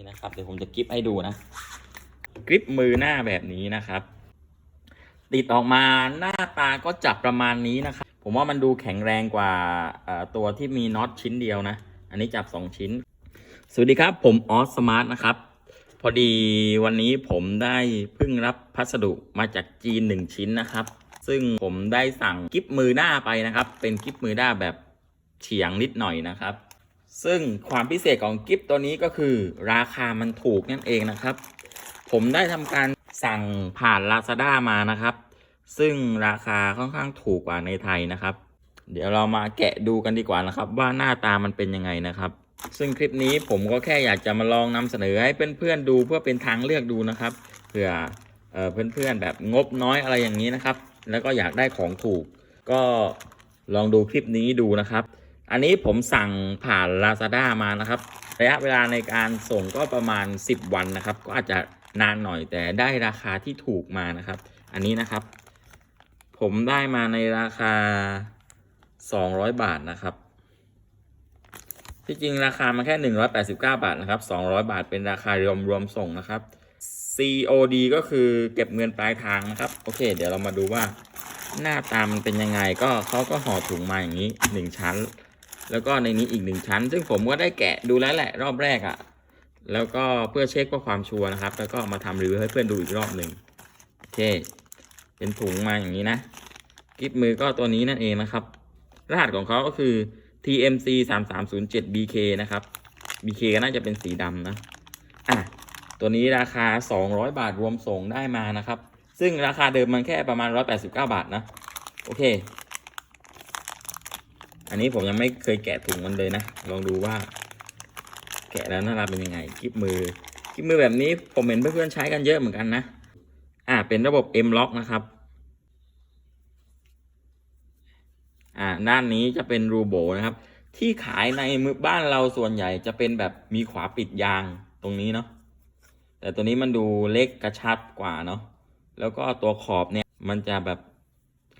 นี่นะครับเดี๋ยวผมจะกริปให้ดูนะกริปมือหน้าแบบนี้นะครับ ติดออกมาหน้าตาก็จับประมาณนี้นะครับ ผมว่ามันดูแข็งแรงกว่าตัวที่มีน็อตชิ้นเดียวนะ อันนี้จับ 2 ชิ้น สวัสดีครับ ผมออสสมาร์ทนะครับ พอดีวันนี้ผมได้เพิ่งรับพัสดุมาจากจีน 1 ชิ้นนะครับ ซึ่งผมได้สั่งกิฟมือหน้าไปนะครับ เป็นกิฟมือหน้าแบบเฉียงนิดหน่อยนะครับ ซึ่งความพิเศษของกิฟต์ตัวนี้ก็คือราคามันถูกนั่นเองนะครับ ผมได้ทำการสั่งผ่าน Lazada มานะครับ ซึ่งราคาค่อนข้างถูกกว่าในไทยนะครับ เดี๋ยวเรามาแกะดูกันดีกว่านะครับ ว่าหน้าตามันเป็นยังไงนะครับ ซึ่งคลิปนี้ผมก็แค่อยากจะมาลองนำเสนอให้เพื่อนๆดูเพื่อเป็นทางเลือกดูนะครับเผื่อเพื่อนๆแบบงบน้อยอะไรอย่างนี้นะครับ แล้วก็อยากได้ของถูก ก็ลองดูคลิปนี้ดูนะครับ อันนี้ผมสั่งผ่าน Lazada มานะครับ ระยะเวลาในการส่งก็ประมาณ 10 วันนะครับ ก็อาจจะนานหน่อยแต่ได้ราคาที่ถูกมานะครับ อันนี้นะครับ ผมได้มาในราคา 200 บาทนะครับ ที่จริงราคามันแค่ 189 บาทนะครับ 200 บาทเป็นราคารวมรวมส่งนะครับ COD ก็คือเก็บเงินปลายทางนะครับ โอเค เดี๋ยวเรามาดูว่าหน้าตามันเป็นยังไงก็เขาก็ห่อถุงมาอย่างนี้1ชั้น แล้วก็ในนี้อีก1ชั้น ซึ่งผมก็ได้แกะดูแล้วแหละรอบแรกอะ่ะ แล้วก็เพื่อเช็คเพื่อความชัวร์นะครับ แล้วก็มาทำรีวิวให้เพื่อนดูอีกรอบหนึ่งโอเค เป็นถุงมาอย่างนี้นะกิฟมือก็ตัวนี้นั่นเองนะครับ รหัสของเขาก็คือ TMC 3 3 0 7 BK นะครับ BK ก็น่าจะเป็นสีดำนะ อะ ตัวนี้ราคา 200 บาทรวมส่งได้มานะครับ ซึ่งราคาเดิมมันแค่ประมาณ 189 บาทนะ โอเค อันนี้ผมยังไม่เคยแกะถุงมันเลยนะ ลองดูว่า แกะแล้วหน้าตาเป็นยังไงกิฟมือกิฟมือแบบนี้ผมเห็นเพื่อนๆใช้กันเยอะเหมือนกันนะ อ่า เป็นระบบ M Lock นะครับ อ่า ด้านนี้จะเป็นรูโบนะครับ ที่ขายในมือบ้านเราส่วนใหญ่จะเป็นแบบมีขวาปิดยางตรงนี้เนาะ แต่ตัวนี้มันดูเล็กกระชับกว่าเนาะ แล้วก็ตัวขอบเนี่ยมันจะแบบ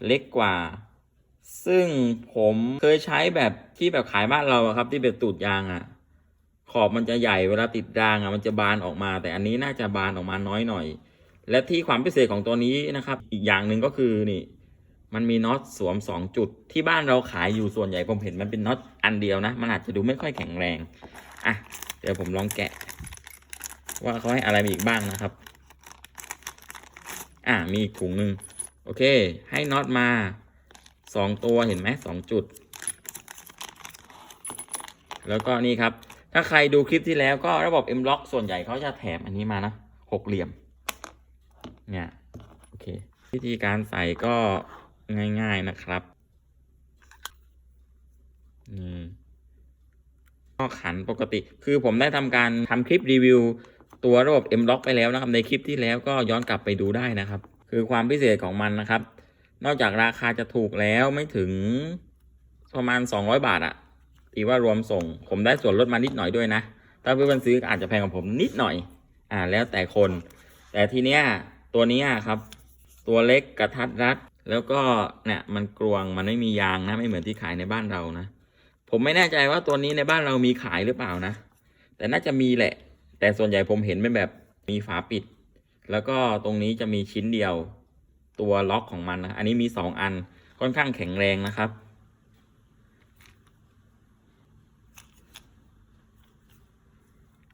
เล็กกว่า ซึ่งผมเคยใช้แบบที่แบบขายบ้านเราครับ ที่แบบตูดยางอะขอบมันจะใหญ่เวลาติดยางอะมันจะบานออกมา แต่อันนี้น่าจะบานออกมาน้อยหน่อย และที่ความพิเศษของตัวนี้นะครับ อีกอย่างหนึ่งก็คือนี่มันมีน็อตสวม 2 จุด ที่บ้านเราขายอยู่ส่วนใหญ่ผมเห็นมันเป็นน็อตอันเดียวนะ มันอาจจะดูไม่ค่อยแข็งแรง อะ เดี๋ยวผมลองแกะ ว่าเขาให้อะไรมาอีกบ้างนะครับ อะมีอีกถุงหนึ่งโอเค ให้น็อตมา 2ตัวเห็นไหมสองจุด แล้วก็นี่ครับ ถ้าใครดูคลิปที่แล้วก็ระบบ M Lock ส่วนใหญ่เขาจะแถมอันนี้มานะหกเหลี่ยม เนี่ย โอเค วิธีการใส่ก็ง่าย ๆนะครับนี่ก็ขันปกติ คือผมได้ทำการทำคลิปรีวิว ตัวระบบ M Lock ไปแล้วนะครับ ในคลิปที่แล้วก็ย้อนกลับไปดูได้นะครับ คือความพิเศษของมันนะครับ นอกจากราคาจะถูกแล้วไม่ถึงประมาณ 200 บาทอะตีว่ารวมส่ง ผมได้ส่วนลดมานิดหน่อยด้วยนะ ถ้าเพื่อนๆซื้ออาจจะแพงกว่าผมนิดหน่อย อ่า แล้วแต่คน แต่ทีเนี้ยตัวนี้ครับ ตัวเล็กกระทัดรัด แล้วก็เนี่ยมันกลวงมันไม่มียางนะ ไม่เหมือนที่ขายในบ้านเรานะ ผมไม่แน่ใจว่าตัวนี้ในบ้านเรามีขายหรือเปล่านะ แต่น่าจะมีแหละ แต่ส่วนใหญ่ผมเห็นเป็นแบบมีฝาปิด แล้วก็ตรงนี้จะมีชิ้นเดียว ตัวล็อกของมันนะ อันนี้มีสองอันค่อนข้างแข็งแรงนะครับ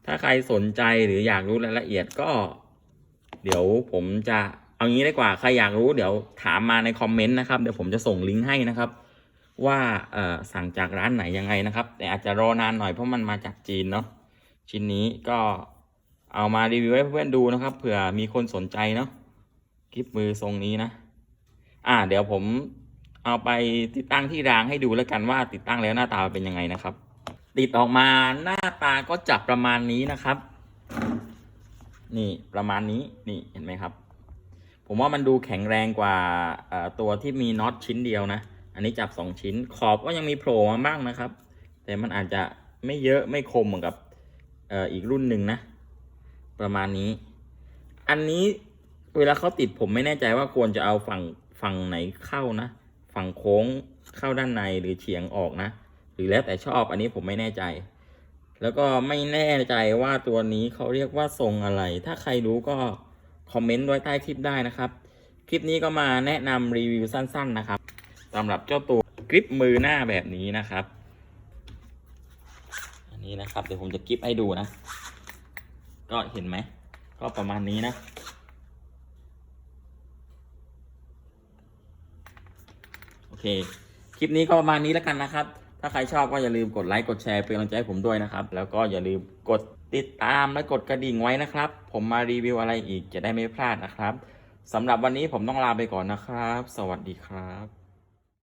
ถ้าใครสนใจหรืออยากรู้รายละเอียดก็ เดี๋ยวผมจะเอางี้ดีกว่าใครอยากรู้เดี๋ยวถามมาในคอมเมนต์นะครับเดี๋ยวผมจะส่งลิงก์ให้นะครับ ว่าสั่งจากร้านไหนยังไงนะครับ แต่อาจจะรอนานหน่อยเพราะมันมาจากจีนเนาะชิ้นนี้ก็เอามารีวิวให้เพื่อนดูนะครับเผื่อมีคนสนใจเนาะ คลิปมือทรงนี้นะ อ่า เดี๋ยวผมเอาไปติดตั้งที่รางให้ดูแล้วกันว่าติดตั้งแล้วหน้าตาเป็นยังไงนะครับ ติดออกมาหน้าตาก็จับประมาณนี้นะครับ นี่ประมาณนี้นี่เห็นไหมครับ ผมว่ามันดูแข็งแรงกว่าตัวที่มีน็อตชิ้นเดียวนะ อันนี้จับสองชิ้น ขอบก็ยังมีโผล่มาบ้างนะครับ แต่มันอาจจะไม่เยอะไม่คมเหมือนกับอออีกรุ่นหนึ่งนะ ประมาณนี้ อันนี้ เวลาเขาติดผมไม่แน่ใจว่าควรจะเอาฝั่งฝั่งไหนเข้านะ ฝั่งโค้งเข้าด้านในหรือเฉียงออกนะ หรือแล้วแต่ชอบอันนี้ผมไม่แน่ใจ แล้วก็ไม่แน่ใจว่าตัวนี้เขาเรียกว่าทรงอะไร ถ้าใครรู้ก็คอมเมนต์ไว้ใต้คลิปได้นะครับ คลิปนี้ก็มาแนะนำรีวิวสั้น ๆนะครับสำหรับเจ้าตัวกริปมือหน้าแบบนี้นะครับ อันนี้นะครับเดี๋ยวผมจะกริปให้ดูนะ ก็เห็นไหม ก็ประมาณนี้นะ โอ เค คลิปนี้ก็ประมาณนี้แล้วกันนะครับ ถ้าใครชอบก็อย่าลืมกดไลค์กดแชร์เป็นกำลังใจให้ผมด้วยนะครับ แล้วก็อย่าลืมกดติดตามและกดกระดิ่งไว้นะครับ ผมมารีวิวอะไรอีกจะได้ไม่พลาดนะครับสำหรับวันนี้ผมต้องลาไปก่อนนะครับ สวัสดีครับ